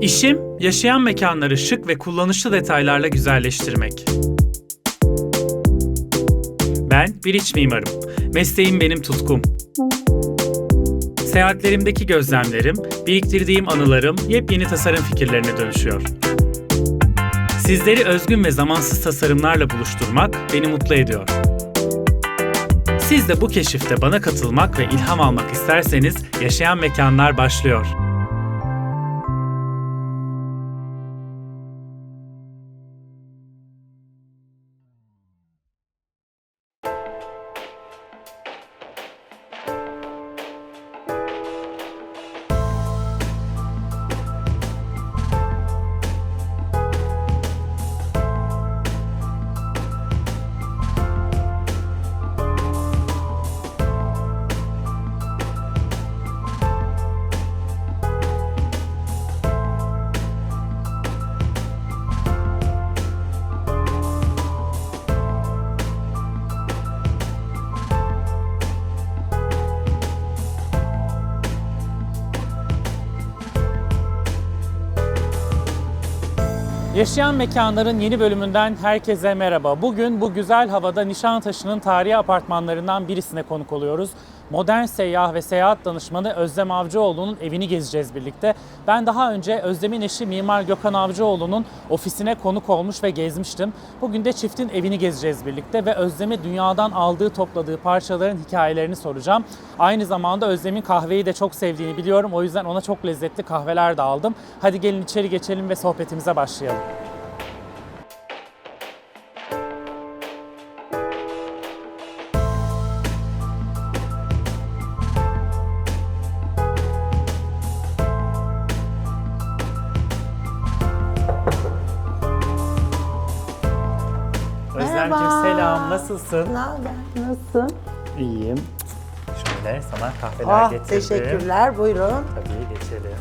İşim, yaşayan mekanları şık ve kullanışlı detaylarla güzelleştirmek. Ben bir iç mimarım. Mesleğim benim tutkum. Seyahatlerimdeki gözlemlerim, biriktirdiğim anılarım yepyeni tasarım fikirlerine dönüşüyor. Sizleri özgün ve zamansız tasarımlarla buluşturmak beni mutlu ediyor. Siz de bu keşifte bana katılmak ve ilham almak isterseniz Yaşayan Mekanlar başlıyor. Yaşayan Mekanların yeni bölümünden herkese merhaba. Bugün bu güzel havada Nişantaşı'nın tarihi apartmanlarından birisine konuk oluyoruz. Modern seyyah ve seyahat danışmanı Özlem Avcıoğlu'nun evini gezeceğiz birlikte. Ben daha önce Özlem'in eşi Mimar Gökhan Avcıoğlu'nun ofisine konuk olmuş ve gezmiştim. Bugün de çiftin evini gezeceğiz birlikte ve Özlem'e dünyadan aldığı topladığı parçaların hikayelerini soracağım. Aynı zamanda Özlem'in kahveyi de çok sevdiğini biliyorum. O yüzden ona çok lezzetli kahveler de aldım. Hadi gelin içeri geçelim ve sohbetimize başlayalım. Merhaba. selam, nasılsın? Ne haber? Nasılsın? İyiyim. Şöyle sana kahveler Ah getirdim. teşekkürler. Buyurun. Tabii geçelim.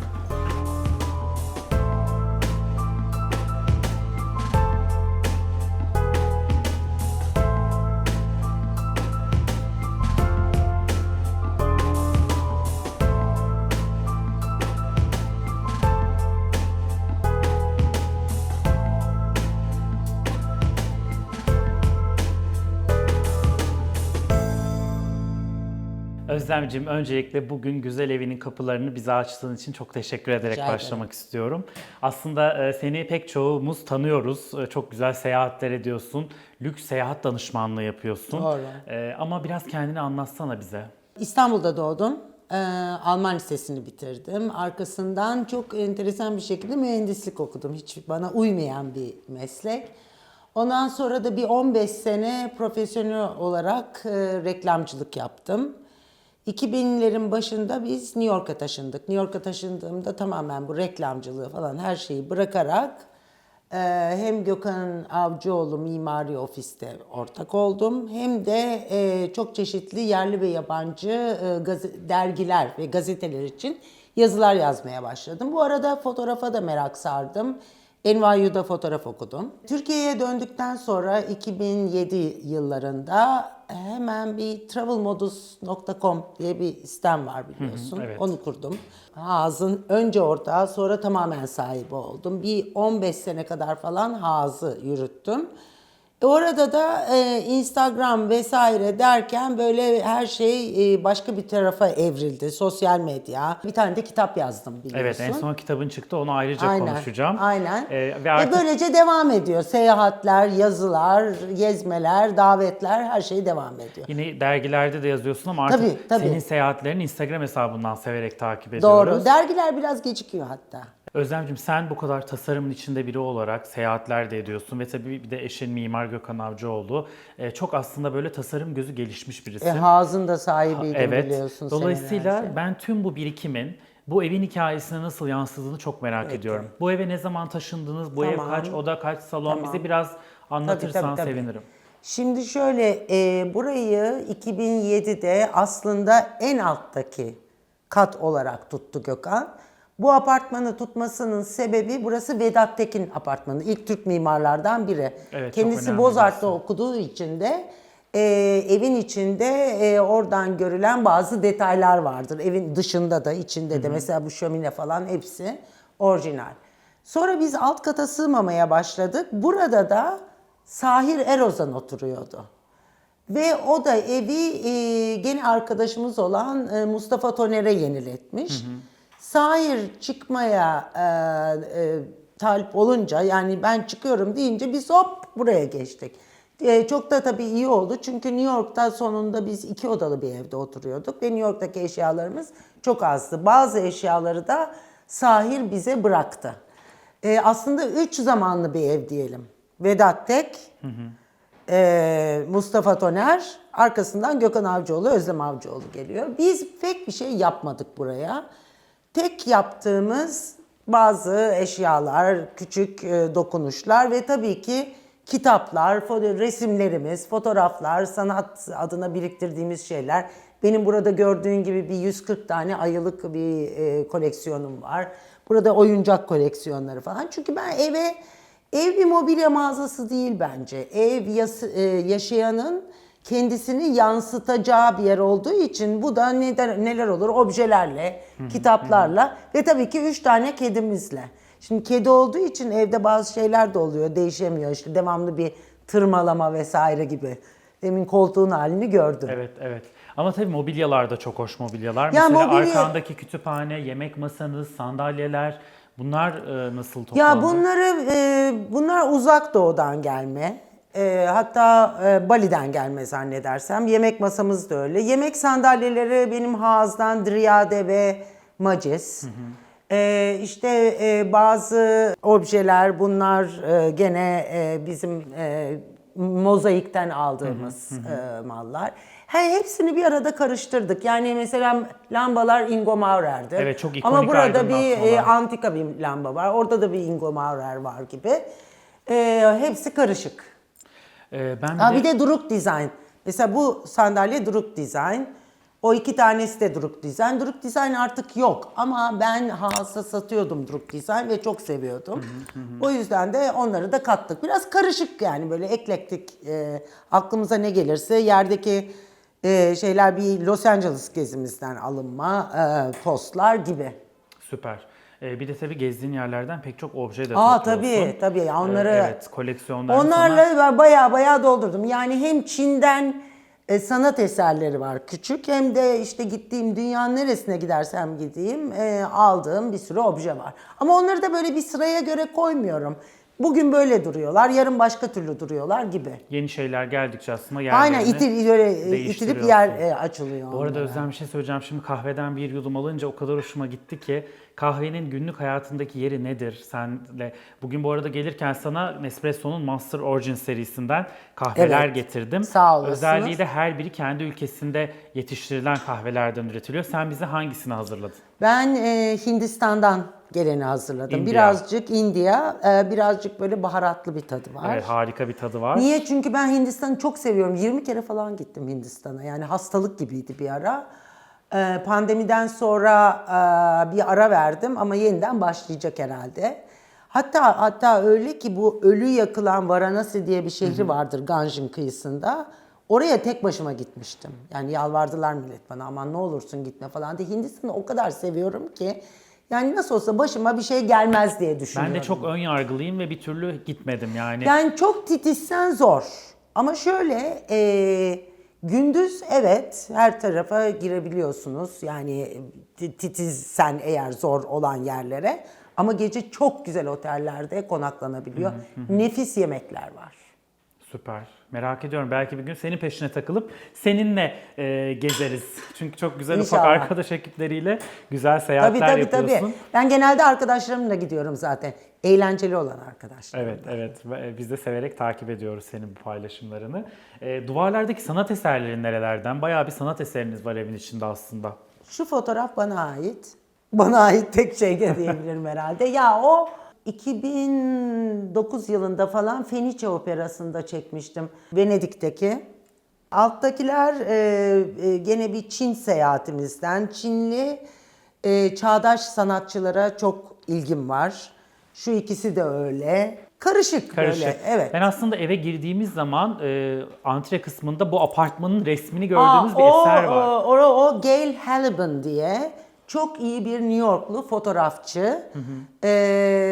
Özlemciğim öncelikle bugün güzel evinin kapılarını bize açtığın için çok teşekkür ederek Rica ederim. başlamak istiyorum. Aslında e, seni pek çoğumuz tanıyoruz. E, Çok güzel seyahatler ediyorsun. Lüks seyahat danışmanlığı yapıyorsun. Doğru. E, Ama biraz kendini anlatsana bize. İstanbul'da doğdum. Ee, Alman lisesini bitirdim. Arkasından çok enteresan bir şekilde mühendislik okudum. Hiç bana uymayan bir meslek. Ondan sonra da bir 15 sene profesyonel olarak e, reklamcılık yaptım. 2000'lerin başında biz New York'a taşındık. New York'a taşındığımda tamamen bu reklamcılığı falan her şeyi bırakarak e, hem Gökhan Avcıoğlu Mimari Ofis'te ortak oldum. Hem de e, çok çeşitli yerli ve yabancı e, dergiler ve gazeteler için yazılar yazmaya başladım. Bu arada fotoğrafa da merak sardım. NYU'da fotoğraf okudum. Türkiye'ye döndükten sonra 2007 yıllarında hemen bir travelmodus.com diye bir sitem var biliyorsun. evet. Onu kurdum. Haz'ın önce ortağı sonra tamamen sahibi oldum. Bir 15 sene kadar falan Haz'ı yürüttüm. E Orada da e, Instagram vesaire derken böyle her şey e, başka bir tarafa evrildi. Sosyal medya. Bir tane de kitap yazdım biliyorsun. Evet en son kitabın çıktı onu ayrıca Aynen, konuşacağım. Aynen. E, ve artık böylece devam ediyor. Seyahatler, yazılar, gezmeler, davetler her şey devam ediyor. yine dergilerde de yazıyorsun ama artık Tabii, tabii. senin seyahatlerini Instagram hesabından severek takip ediyoruz. Doğru. Dergiler biraz gecikiyor hatta. Özlemciğim sen bu kadar tasarımın içinde biri olarak seyahatler de ediyorsun ve tabii bir de eşin Mimar Gökhan Avcıoğlu. Ee, çok aslında böyle tasarım gözü gelişmiş birisi. E, Haz'ın da sahibiydim evet. biliyorsun Dolayısıyla ben tüm bu birikimin bu evin hikayesine nasıl yansıdığını çok merak ediyorum. Bu eve ne zaman taşındınız? Bu ev Tamam. kaç oda, kaç salon? Tamam. Bize biraz anlatırsan tabii, tabii. sevinirim. Şimdi şöyle e, burayı 2007'de aslında en alttaki kat olarak tuttu Gökhan. Bu apartmanı tutmasının sebebi burası Vedat Tekin apartmanı. İlk Türk mimarlardan biri. Evet, Kendisi Bozart'ta okuduğu için de e, evin içinde e, oradan görülen bazı detaylar vardır. Evin dışında da içinde de mesela bu şömine falan hepsi orijinal. Sonra biz alt kata sığmamaya başladık. Burada da Sahir Erozan oturuyordu. Ve o da evi e, gene arkadaşımız olan e, Mustafa Toner'e yeniletmiş. Sahir çıkmaya e, e, talip olunca yani ben çıkıyorum deyince biz hop buraya geçtik. E, çok da tabii iyi oldu çünkü New York'ta sonunda biz iki odalı bir evde oturuyorduk ve New York'taki eşyalarımız çok azdı. Bazı eşyaları da Sahir bize bıraktı. E, aslında üç zamanlı bir ev diyelim. Vedat Tek, ee, Mustafa Toner, arkasından Gökhan Avcıoğlu, Özlem Avcıoğlu geliyor. Biz pek bir şey yapmadık buraya. Tek yaptığımız bazı eşyalar, küçük e, dokunuşlar ve tabii ki kitaplar, resimlerimiz, fotoğraflar, sanat adına biriktirdiğimiz şeyler. Benim burada gördüğün gibi bir 140 tane ayılık bir e, koleksiyonum var. Burada oyuncak koleksiyonları falan. Çünkü ben eve Ev bir mobilya mağazası değil bence. Ev e, yaşayanın kendisini yansıtacağı bir yer olduğu için bu da neler, neler olur? Objelerle, kitaplarla ve tabii ki üç tane kedimizle. Şimdi kedi olduğu için evde bazı şeyler de oluyor, değişemiyor. İşte devamlı bir tırmalama vesaire gibi. Demin koltuğun halini gördüm. Evet, evet. Ama tabii mobilyalar da çok hoş mobilyalar. Ya Mesela mobilya- arkandaki kütüphane, yemek masanız, sandalyeler bunlar e, nasıl toplandı? Ya bunları e, bunlar uzak doğudan gelme. E, hatta e, Bali'den gelme zannedersem. Yemek masamız da öyle. Yemek sandalyeleri benim Haaz'dan Driyade ve Macis. E, işte e, bazı objeler bunlar e, gene e, bizim e, mozaikten aldığımız e, mallar. He, hepsini bir arada karıştırdık. Yani mesela lambalar Ingo Maurer'dir. Evet, çok Ama ikonik burada bir e, antika bir lamba var. Orada da bir Ingo Maurer var gibi. Ee, hepsi karışık. E, ben bir Ha, de- bir de Duruk Design. Mesela bu sandalye Duruk Design. O iki tanesi de Duruk Design. Duruk Design artık yok ama ben Haas'a satıyordum Duruk Design ve çok seviyordum. O yüzden de onları da kattık. Biraz karışık yani böyle eklektik. E, aklımıza ne gelirse yerdeki e, şeyler bir Los Angeles gezimizden alınma e, postlar gibi. Süper. Ee, bir de tabii gezdiğin yerlerden pek çok obje de Aa topluyorsun. tabii tabii ya onları Ee, evet, koleksiyonlarını onlarla ben bayağı bayağı doldurdum. Yani hem Çin'den e, sanat eserleri var küçük hem de işte gittiğim dünyanın neresine gidersem gideyim e, aldığım bir sürü obje var. Ama onları da böyle bir sıraya göre koymuyorum. Bugün böyle duruyorlar, yarın başka türlü duruyorlar gibi. Yeni şeyler geldikçe aslında yerlerini Aynen itil, böyle, itilip yer e, açılıyor. Bu arada onlara. Özlem bir şey söyleyeceğim. Şimdi kahveden bir yudum alınca o kadar hoşuma gitti ki kahvenin günlük hayatındaki yeri nedir? Senle bugün bu arada gelirken sana Nespresso'nun Master Origin serisinden kahveler Evet. getirdim. Sağ olasınız. Özelliği de her biri kendi ülkesinde yetiştirilen kahvelerden üretiliyor. Sen bize hangisini hazırladın? Ben e, Hindistan'dan geleni hazırladım. India. Birazcık India, e, birazcık böyle baharatlı bir tadı var. Evet harika bir tadı var. Niye? Çünkü ben Hindistan'ı çok seviyorum. 20 kere falan gittim Hindistan'a. Yani hastalık gibiydi bir ara. Ee, pandemiden sonra e, bir ara verdim ama yeniden başlayacak herhalde. Hatta hatta öyle ki bu ölü yakılan Varanasi diye bir şehri vardır Ganj'ın kıyısında. Oraya tek başıma gitmiştim. Yani yalvardılar millet bana aman ne olursun gitme falan diye. Hindistan'ı o kadar seviyorum ki yani nasıl olsa başıma bir şey gelmez diye düşünüyorum. Ben de çok ön yargılıyım ve bir türlü gitmedim yani. Yani çok titizsen zor. Ama şöyle e, gündüz evet her tarafa girebiliyorsunuz. Yani ti- titizsen eğer zor olan yerlere. Ama gece çok güzel otellerde konaklanabiliyor. Nefis yemekler var. Süper. Merak ediyorum. Belki bir gün senin peşine takılıp seninle e, gezeriz. Çünkü çok güzel ufak İnşallah. arkadaş ekipleriyle güzel Tabii seyahatler tabii yapıyorsun. tabii. Ben genelde arkadaşlarımla gidiyorum zaten. Eğlenceli olan arkadaşlar. Evet, evet. Ve e, Biz de severek takip ediyoruz senin bu paylaşımlarını. E, duvarlardaki sanat eserleri nerelerden? Bayağı bir sanat eseriniz var evin içinde aslında. Şu fotoğraf bana ait. Bana ait tek şey de diyebilirim herhalde. Ya o 2009 yılında falan Fenice Operası'nda çekmiştim. Venedik'teki. Alttakiler e, e, gene bir Çin seyahatimizden. Çinli e, çağdaş sanatçılara çok ilgim var. Şu ikisi de öyle. Karışık, Karışık. böyle. Evet. Ben aslında eve girdiğimiz zaman e, antre kısmında bu apartmanın resmini Aa, gördüğümüz bir o, eser var. O, o, o Gail Halliban diye çok iyi bir New Yorklu fotoğrafçı.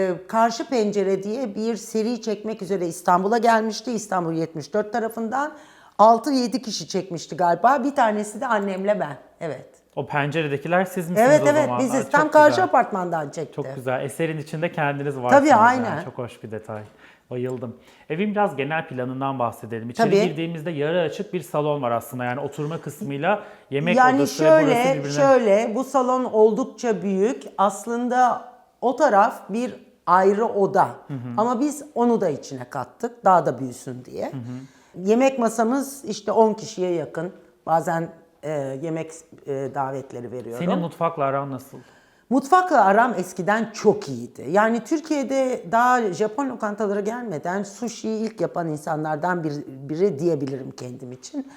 Ee, Karşı Pencere diye bir seri çekmek üzere İstanbul'a gelmişti. İstanbul 74 tarafından. 6-7 kişi çekmişti galiba. Bir tanesi de annemle ben. Evet. O penceredekiler siz misiniz Evet o evet zaman? Ay, biziz. çok Tam karşı güzel. apartmandan çekti. Çok güzel. Eserin içinde kendiniz varsınız. Tabii, yani. aynen. Çok hoş bir detay. Bayıldım. Evin biraz genel planından bahsedelim. İçeri Tabii. girdiğimizde yarı açık bir salon var aslında. Yani oturma kısmıyla yemek yani odası burası şöyle birbirine... şöyle bu salon oldukça büyük. Aslında o taraf bir ayrı oda. Ama biz onu da içine kattık. Daha da büyüsün diye. Yemek masamız işte 10 kişiye yakın. Bazen e, yemek e, davetleri veriyorum. Senin mutfakla aran nasıl? Mutfakla aram eskiden çok iyiydi. Yani Türkiye'de daha Japon lokantalara gelmeden sushi'yi ilk yapan insanlardan bir- biri diyebilirim kendim için.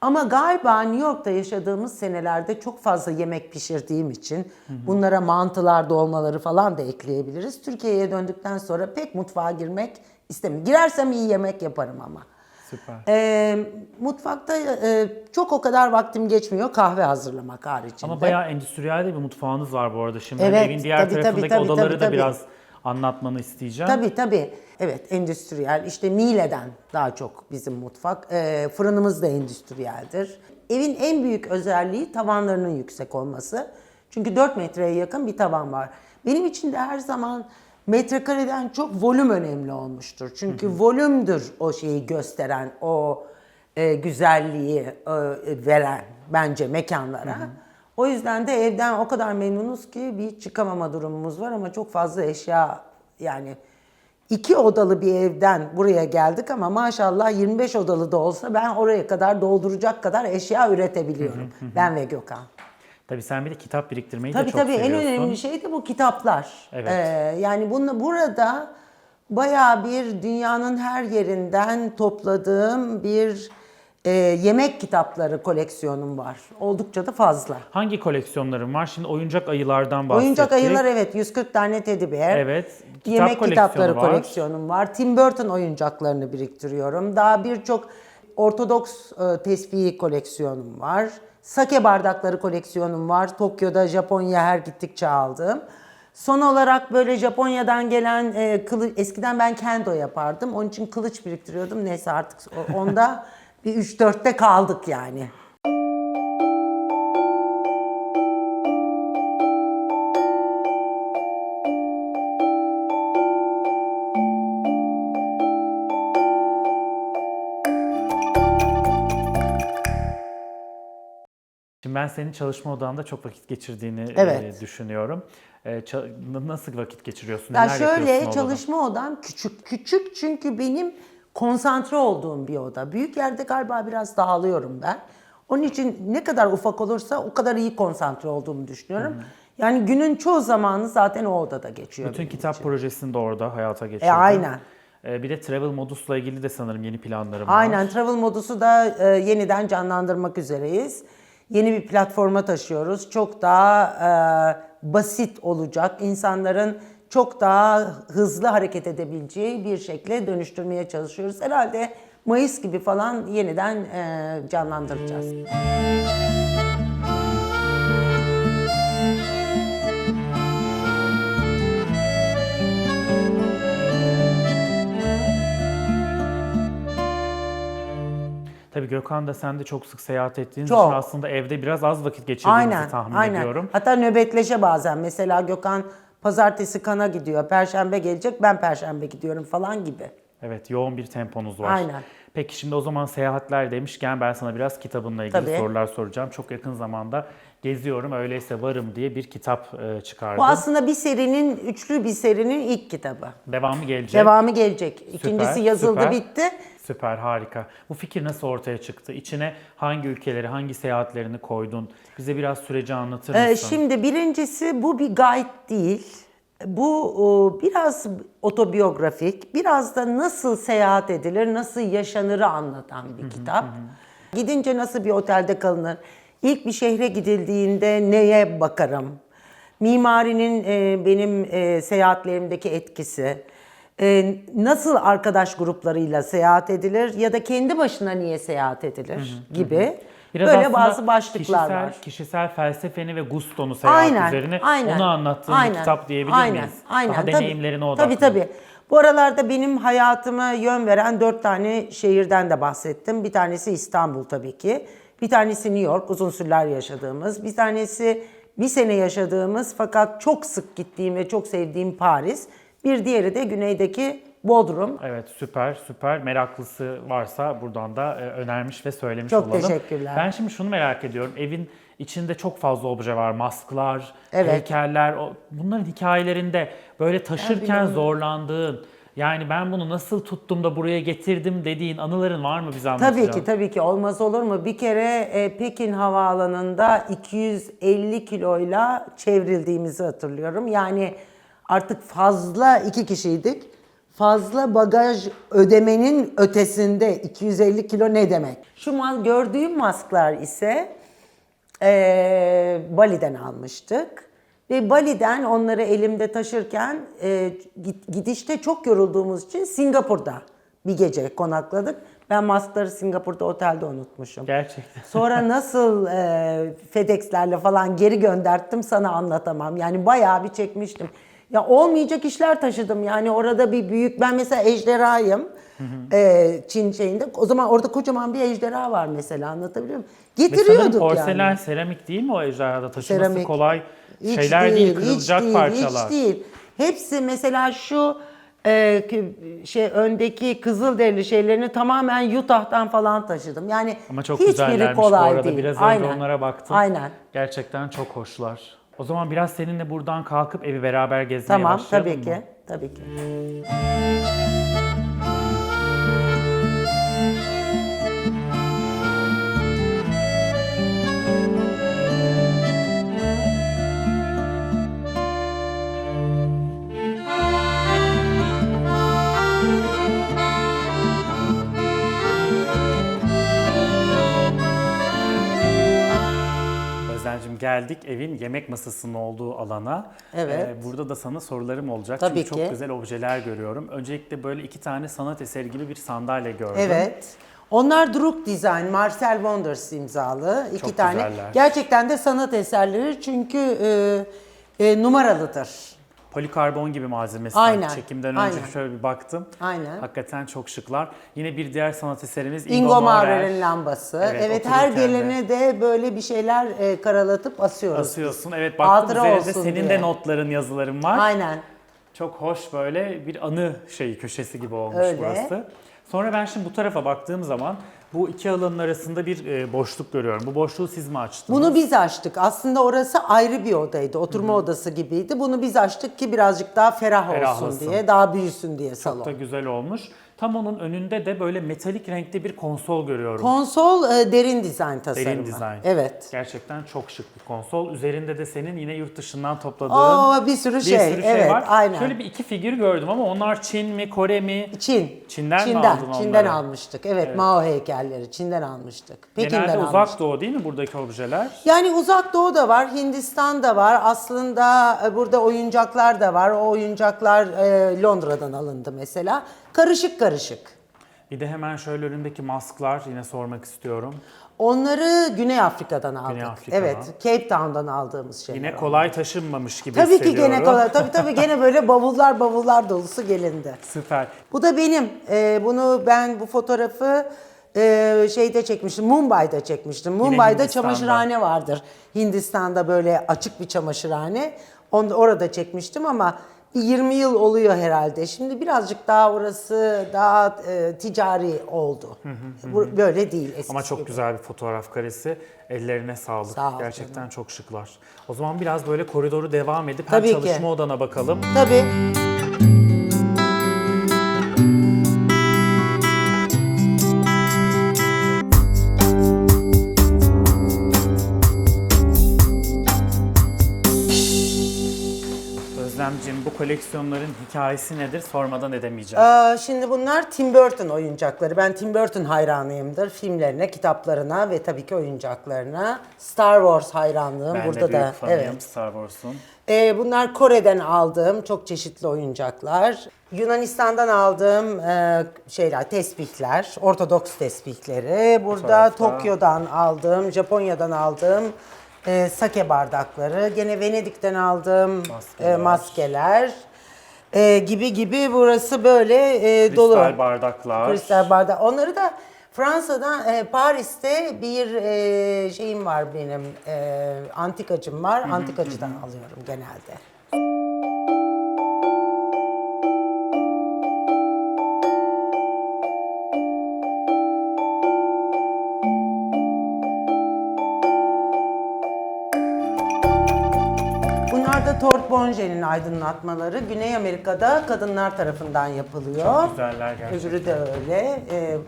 Ama galiba New York'ta yaşadığımız senelerde çok fazla yemek pişirdiğim için bunlara mantılar, dolmaları falan da ekleyebiliriz. Türkiye'ye döndükten sonra pek mutfağa girmek istemiyorum. Girersem iyi yemek yaparım ama. Süper. Ee, mutfakta e, çok o kadar vaktim geçmiyor kahve hazırlamak haricinde. Ama bayağı endüstriyel bir mutfağınız var bu arada. Şimdi hani Evet, evin diğer tabii, tabii, tarafındaki tabii, odaları tabii, da tabii. biraz anlatmanı isteyeceğim. Tabii tabii. Evet endüstriyel. İşte Miele'den daha çok bizim mutfak. Ee, fırınımız da endüstriyeldir. Evin en büyük özelliği tavanlarının yüksek olması. Çünkü 4 metreye yakın bir tavan var. Benim için de her zaman metrekareden çok volüm önemli olmuştur. Çünkü volümdür o şeyi gösteren, o e, güzelliği e, veren bence mekanlara. O yüzden de evden o kadar memnunuz ki bir çıkamama durumumuz var ama çok fazla eşya yani iki odalı bir evden buraya geldik ama maşallah 25 odalı da olsa ben oraya kadar dolduracak kadar eşya üretebiliyorum. ben ve Gökhan. Tabii sen bir de kitap biriktirmeyi Tabii de çok tabii en seviyorsun. önemli şey de bu kitaplar. Evet. Ee, yani bunu burada bayağı bir dünyanın her yerinden topladığım bir e, yemek kitapları koleksiyonum var. Oldukça da fazla. Hangi koleksiyonların var? Şimdi oyuncak ayılardan bahsettik. Oyuncak ayılar evet 140 tane teddy bear. Evet. Kitap Yemek kitapları var. koleksiyonum var. Tim Burton oyuncaklarını biriktiriyorum. Daha birçok Ortodoks e, tesbihi koleksiyonum var. Sake bardakları koleksiyonum var. Tokyo'da, Japonya her gittikçe aldığım. Son olarak böyle Japonya'dan gelen e, kılı, eskiden ben kendo yapardım. Onun için kılıç biriktiriyordum. Neyse artık onda bir 3-4'te kaldık yani. Şimdi ben senin çalışma odanda çok vakit geçirdiğini Evet. e, düşünüyorum. E, ça- n- nasıl vakit geçiriyorsun? Ya Neler yapıyorsun şöyle odada? çalışma odam küçük. Küçük çünkü benim konsantre olduğum bir oda. Büyük yerde galiba biraz dağılıyorum ben. Onun için ne kadar ufak olursa o kadar iyi konsantre olduğumu düşünüyorum. Yani günün çoğu zamanı zaten o odada geçiyor. Bütün kitap için. projesini de orada hayata geçirdin. E, aynen. E, bir de Travel Modus'la ilgili de sanırım yeni planlarım var. Aynen Travel Modus'u da e, yeniden canlandırmak üzereyiz. Yeni bir platforma taşıyoruz. Çok daha e, basit olacak. İnsanların çok daha hızlı hareket edebileceği bir şekle dönüştürmeye çalışıyoruz. Herhalde Mayıs gibi falan yeniden e, canlandıracağız. Tabii Gökhan da sen de çok sık seyahat ettiğiniz Çok. için aslında evde biraz az vakit geçirdiğinizi Aynen, tahmin aynen. ediyorum. Hatta nöbetleşe bazen. Mesela Gökhan pazartesi kana gidiyor, perşembe gelecek, ben perşembe gidiyorum falan gibi. Evet, yoğun bir temponuz var. Aynen. Peki şimdi o zaman seyahatler demişken ben sana biraz kitabınla ilgili Tabii. sorular soracağım. Çok yakın zamanda geziyorum öyleyse varım diye bir kitap e, çıkardım. Bu aslında bir serinin, üçlü bir serinin ilk kitabı. Devamı gelecek. Devamı gelecek. İkincisi yazıldı, süper. bitti. Süper, harika. Bu fikir nasıl ortaya çıktı? İçine hangi ülkeleri, hangi seyahatlerini koydun? Bize biraz süreci anlatır mısın? Ee, şimdi birincisi bu bir guide değil. Bu biraz otobiyografik, biraz da nasıl seyahat edilir, nasıl yaşanırı anlatan bir kitap. Gidince nasıl bir otelde kalınır, ilk bir şehre gidildiğinde neye bakarım, mimarinin e, benim e, seyahatlerimdeki etkisi, e, nasıl arkadaş gruplarıyla seyahat edilir ya da kendi başına niye seyahat edilir gibi Biraz Böyle bazı başlıklar kişisel, var. Kişisel felsefeni ve gustonu seyahat Aynen, üzerine aynen. onu anlattığın aynen, bir kitap diyebilir aynen, miyiz? Aynen, Daha tabii. deneyimlerine odaklı. Tabii tabii. Bu aralarda benim hayatıma yön veren dört tane şehirden de bahsettim. Bir tanesi İstanbul tabii ki. Bir tanesi New York, uzun süreler yaşadığımız. Bir tanesi bir sene yaşadığımız fakat çok sık gittiğim ve çok sevdiğim Paris. Bir diğeri de güneydeki Bodrum. Evet süper süper meraklısı varsa buradan da e, önermiş ve söylemiş Çok olalım. teşekkürler. Ben şimdi şunu merak ediyorum. Evin içinde çok fazla obje var. Masklar, Evet. heykeller. Bunların hikayelerinde böyle taşırken zorlandığın yani ben bunu nasıl tuttum da buraya getirdim dediğin anıların var mı bize anlatacağın? Tabii ki tabii ki olmaz olur mu? Bir kere e, Pekin havaalanında 250 kiloyla çevrildiğimizi hatırlıyorum. Yani artık fazla iki kişiydik. Fazla bagaj ödemenin ötesinde 250 kilo ne demek? Şu gördüğüm masklar ise e, Bali'den almıştık. Ve Bali'den onları elimde taşırken e, gidişte çok yorulduğumuz için Singapur'da bir gece konakladık. Ben maskları Singapur'da otelde unutmuşum. Gerçekten. Sonra nasıl e, FedEx'lerle falan geri gönderttim sana anlatamam. Yani bayağı bir çekmiştim. Ya olmayacak işler taşıdım. Yani orada bir büyük, ben mesela ejderhayım. e, Çin şeyinde. O zaman orada kocaman bir ejderha var mesela anlatabiliyor muyum? Getiriyorduk porselen, yani. seramik değil mi o ejderhada taşıması Seramik. kolay Hiç şeyler değil, hiç kırılacak değil, parçalar. Hiç değil. Hepsi mesela şu e, şey öndeki kızıl derili şeylerini tamamen Utah'tan falan taşıdım. Yani Ama çok hiçbiri güzellermiş bu arada. değil. Biraz önce Aynen. onlara baktım. Aynen. Gerçekten çok hoşlar. O zaman biraz seninle buradan kalkıp evi beraber gezmeye Tamam başlayalım tabii mı? ki. Tabii ki. Geldik evin yemek masasının olduğu alana. Evet. Ee, burada da sana sorularım olacak. Tabii Çünkü ki. çok güzel objeler görüyorum. Öncelikle böyle iki tane sanat eseri gibi bir sandalye gördüm. Evet. Onlar Druk Design, Marcel Wonders imzalı. iki Çok tane. güzeller. Gerçekten de sanat eserleri çünkü e, e, numaralıdır. Polikarbon gibi malzemesi. Aynen, Çekimden önce aynen. şöyle bir baktım. Aynen. Hakikaten çok şıklar. Yine bir diğer sanat eserimiz Ingo, Ingo Maurer. Maurer'in lambası. Evet, Evet, her gelene de böyle bir şeyler e, karalatıp asıyoruz. Asıyorsun. Evet baktım Hatıra üzerinde senin diye. de notların, yazıların var. Aynen. Çok hoş böyle bir anı şeyi köşesi gibi olmuş Öyle. burası. Sonra ben şimdi bu tarafa baktığım zaman bu iki alanın arasında bir e, boşluk görüyorum. Bu boşluğu siz mi açtınız? Bunu biz açtık. Aslında orası ayrı bir odaydı. Oturma odası gibiydi. Bunu biz açtık ki birazcık daha ferah olsun Ferahlasın. diye, daha büyüsün diye salon. Çok da güzel olmuş. Tam onun önünde de böyle metalik renkte bir konsol görüyorum. Konsol e, derin dizayn tasarımı. Derin dizayn. Evet. Gerçekten çok şık bir konsol. Üzerinde de senin yine yurt dışından topladığın Oo, bir sürü şey. sürü şey evet, var. aynen. Şöyle bir iki figür gördüm ama onlar Çin mi, Kore mi? Çin. Çin'den mi Çin'den, aldın Çin'den onları? almıştık. Evet, Mao heykelleri Çin'den almıştık. Pekin'den Genelde almıştık. uzak doğu değil mi buradaki objeler? Yani uzak doğu da var, Hindistan da var. Aslında e, burada oyuncaklar da var. O oyuncaklar e, Londra'dan alındı mesela. Karışık karışık. Bir de hemen şöyle önündeki masklar yine sormak istiyorum. Onları Güney Afrika'dan aldık. Afrika'dan. Evet, Cape Town'dan aldığımız şeyler. Yine onlar. kolay taşınmamış gibi Tabii ki hissediyorum. gene kolay. Tabii tabii gene böyle bavullar bavullar dolusu gelindi. Süper. Bu da benim. Ee, bunu ben bu fotoğrafı e, şeyde çekmiştim. Mumbai'de çekmiştim. Hindistan'da. çamaşırhane vardır. Hindistan'da böyle açık bir çamaşırhane. Onu orada çekmiştim ama bir 20 yıl oluyor herhalde. Şimdi birazcık daha orası daha e, ticari oldu. Bu böyle değil eskisi Ama çok gibi. güzel bir fotoğraf karesi. Ellerine sağlık. Sağ ol Gerçekten çok şıklar. O zaman biraz böyle koridoru devam edip Tabii hem ki. çalışma odana bakalım. Tabii. Özlemciğim bu koleksiyonların hikayesi nedir sormadan edemeyeceğim. Aa, şimdi bunlar Tim Burton oyuncakları. Ben Tim Burton hayranıyımdır. Filmlerine, kitaplarına ve tabii ki oyuncaklarına. Star Wars hayranlığım ben burada de büyük da. fanıyım Evet. Star Wars'un. Ee, bunlar Kore'den aldığım çok çeşitli oyuncaklar. Yunanistan'dan aldığım e, şeyler, tesbihler, Ortodoks tesbihleri. Burada Tokyo'dan aldığım, Japonya'dan aldığım e, sake bardakları. Gene Venedik'ten aldığım Maskeler. e, maskeler. e, gibi gibi burası böyle e, dolu. Kristal bardaklar. Kristal bardak. Onları da Fransa'dan, e, Paris'te bir e, şeyim var benim, e, antikacım var. Antikacıdan alıyorum genelde. Bonjet'in aydınlatmaları. Güney Amerika'da kadınlar tarafından yapılıyor. Çok güzeller gerçekten. Öbürü de öyle. E,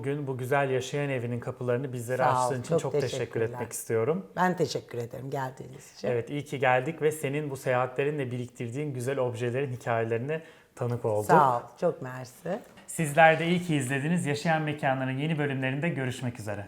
bugün bu güzel yaşayan evinin kapılarını bizlere Sağ ol, açtığın için çok çok, teşekkür etmek istiyorum. ben teşekkür ederim geldiğiniz için. Evet iyi ki geldik ve senin bu seyahatlerinle biriktirdiğin güzel objelerin hikayelerine tanık olduk. Sağ ol. Çok mersi. Sizler de iyi ki izlediniz. Yaşayan Mekanların yeni bölümlerinde görüşmek üzere.